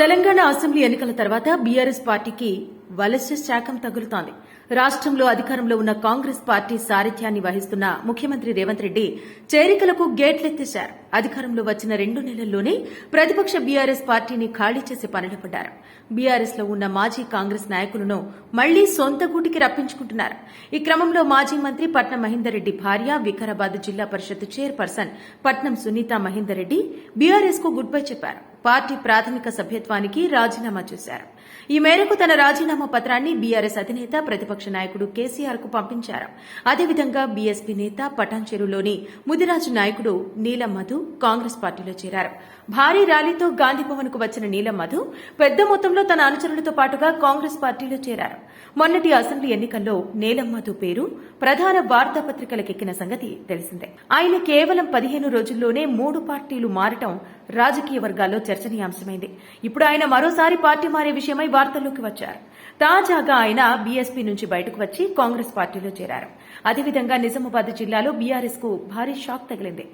Telangana assembly ఎన్నికల తర్వాత BRS పార్టీకి వలస శాఖం తగులుతోంది. రాష్ట్రంలో అధికారంలో ఉన్న కాంగ్రెస్ పార్టీ సారథ్యాన్ని వహిస్తున్న ముఖ్యమంత్రి రేవంత్ రెడ్డి చేరికలకు గేట్లెత్తేశారు. అధికారంలో వచ్చిన రెండు నెలల్లోనే ప్రతిపక్ష బీఆర్ఎస్ పార్టీని ఖాళీ చేసే పనిలో పడ్డారు. బీఆర్ఎస్లో ఉన్న మాజీ కాంగ్రెస్ నాయకులను మళ్ళీ సొంత గూటికి రప్పించుకుంటున్నారు. ఈ క్రమంలో మాజీ మంత్రి పట్నం మహేందర్ రెడ్డి భార్య వికారాబాద్ జిల్లా పరిషత్ చైర్పర్సన్ పట్నం సునీత మహేందర్ రెడ్డి బీఆర్ఎస్కు గుడ్ బై చెప్పారు. పార్టీ ప్రాథమిక సభ్యత్వానికి రాజీనామా చేశారు. ఈ మేరకు తన రాజీనామా పత్రాన్ని బీఆర్ఎస్ అధినేత ప్రతిపక్ష నాయకుడు కేసీఆర్కు పంపించారు. అదేవిధంగా బీఎస్పీ నేత పటాన్చెరులోని ముదిరాజు నాయకుడు నీలం మధు కాంగ్రెస్ పార్టీలో చేరారు. భారీ ర్యాలీతో గాంధీభవన్కు వచ్చిన నీలం మధు పెద్ద మొత్తంలో తన అనుచరులతో పాటుగా కాంగ్రెస్ పార్టీలో చేరారు. మొన్నటి అసెంబ్లీ ఎన్నికల్లో నీలం మధు పేరు ప్రధాన వార్తాపత్రికలకెక్కిన సంగతి తెలిసిందే. ఆయన కేవలం పదిహేను రోజుల్లోనే మూడు పార్టీలు మారటం రాజకీయ వర్గాల్లో చర్చనీయాంశమైంది. ఇప్పుడు ఆయన మరోసారి పార్టీ మారే విషయమై వార్తల్లోకి వచ్చారు. తాజాగా ఆయన బీఎస్పీ నుంచి బయటకు వచ్చి కాంగ్రెస్ పార్టీలో చేరారు. అదేవిధంగా నిజామాబాద్ జిల్లాలో బీఆర్ఎస్కు భారీ షాక్ తగిలింది.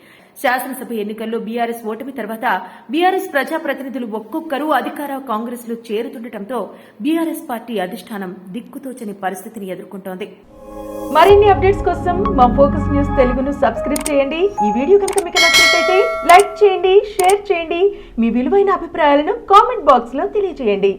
శాసనసభ ఎన్నికల్లో బీఆర్ఎస్ ఓటమి తర్వాత బీఆర్ఎస్ ప్రజాప్రతినిధులు ఒక్కొక్కరు అధికార కాంగ్రెస్లో చేరుతుండటంతో బీఆర్ఎస్ పార్టీ అధిష్టానం దిక్కుతోచని పరిస్థితిని ఎదుర్కొంటోంది. మరిన్ని అప్డేట్స్ కోసం మా ఫోకస్ న్యూస్ తెలుగును సబ్స్క్రైబ్ చేయండి. ఈ వీడియో కనుక మీకు నచ్చినట్లయితే లైక్ చేయండి షేర్ చేయండి. మీ విలువైన అభిప్రాయాలను కామెంట్ బాక్స్లో తెలియజేయండి.